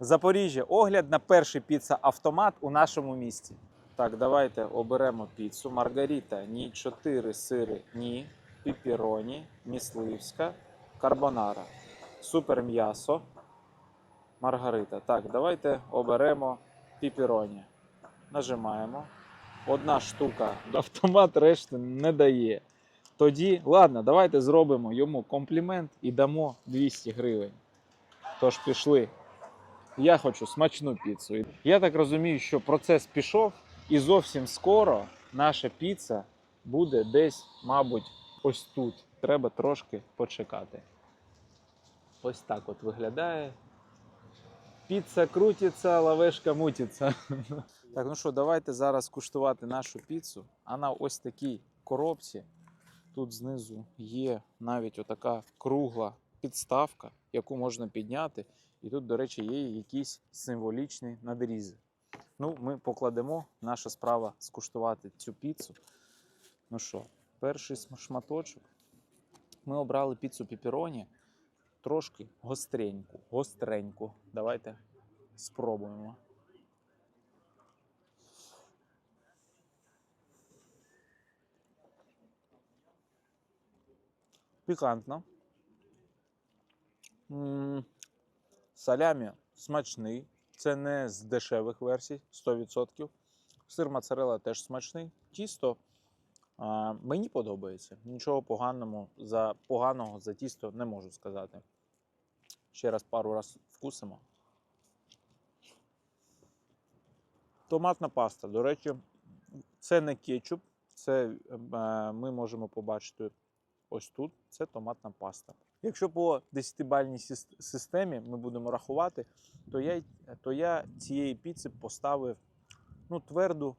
Запоріжжя. Огляд на перший піца-автомат у нашому місті. Так, давайте оберемо піцу. Маргаріта, ні, 4 сири, ні, піпіроні, місливська, карбонара, супер м'ясо, маргарита. Так, давайте оберемо піпіроні. Нажимаємо. Одна штука. Автомат решти не дає. Тоді, ладно, давайте зробимо йому комплімент і дамо 200 гривень. Тож пішли. Я хочу смачну піцу. Я так розумію, що процес пішов, і зовсім скоро наша піца буде десь, мабуть, ось тут. Треба трошки почекати. Ось так от виглядає. Піца крутиться, лавешка мутиться. Так, ну що, давайте зараз куштувати нашу піцу. Вона ось такій коробці. Тут знизу є навіть отака кругла підставка, яку можна підняти. І тут, до речі, є якісь символічні надрізи. Ну, ми покладемо. Наша справа скуштувати цю піцу. Ну що, перший шматочок. Ми обрали піцу піпіроні. Трошки гостреньку. Гостреньку. Давайте спробуємо. Пікантно. Салямі смачний. Це не з дешевих версій 100%. Сир моцарелла теж смачний. Тісто а, мені подобається. Нічого поганого за, поганого за тісто не можу сказати. Ще раз пару раз вкусимо. Томатна паста. До речі, це не кетчуп. Це е, ми можемо побачити ось тут. Це томатна паста. Якщо по 10-бальній системі ми будемо рахувати, то я, то я цієї піци поставив ну, тверду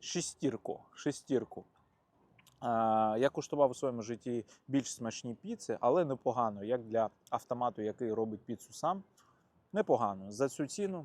шестірку. шестірку. А, я куштував у своєму житті більш смачні піци, але непогано. Як для автомату, який робить піцу сам, непогано. За цю ціну